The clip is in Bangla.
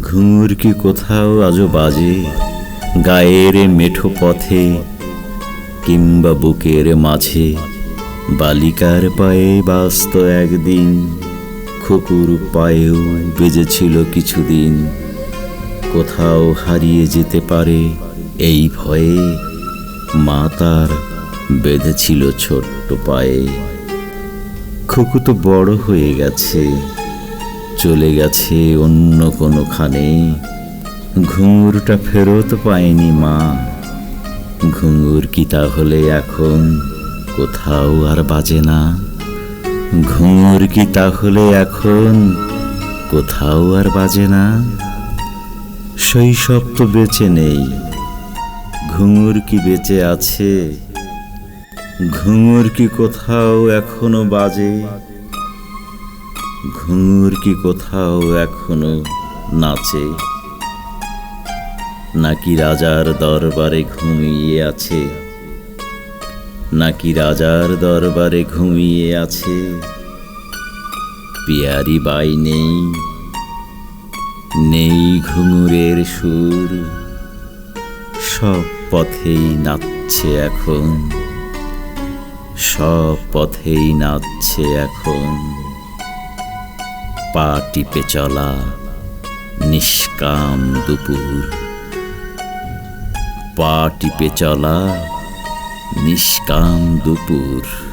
ঘুঙুর কি কোথাও আজও বাজে? গায়ের মেঠো পথে কিংবা বুকের মাঝে বালিকার পায়ে বাস্ত একদিন, খুকুর পায়েও বেজেছিল কিছুদিন। কোথাও হারিয়ে যেতে পারে এই ভয়ে মা তার বেঁধেছিল ছোট্ট পায়ে। খুকু তো বড় হয়ে গেছে। চলে গেছে অন্য কোনোখানে। ঘুঙুরটা ফেরত পায়নি মা। ঘুঙুর কি তাহলে এখন কোথাও আর বাজে না? ঘুঙুর কি তাহলে এখন কোথাও আর বাজে না? শৈশব তো বেঁচে নেই। ঘুঙুর কি বেঁচে আছে? ঘুঙুর কি কোথাও এখনও বাজে? ঘুঙুর কি কোথাও এখনও নাচে? নাকি রাজার দরবারে ঘুমিয়ে আছে? নাকি রাজার দরবারে ঘুমিয়ে আছে? পিয়ারি বাই নেই নেই ঘুঙুরের সুর। সব পথেই নাচছে এখন, সব পথেই নাচছে এখন। পা টিপে চলা নিষ্কাম দুপুর। পা টিপে চলা নিষ্কাম দুপুর।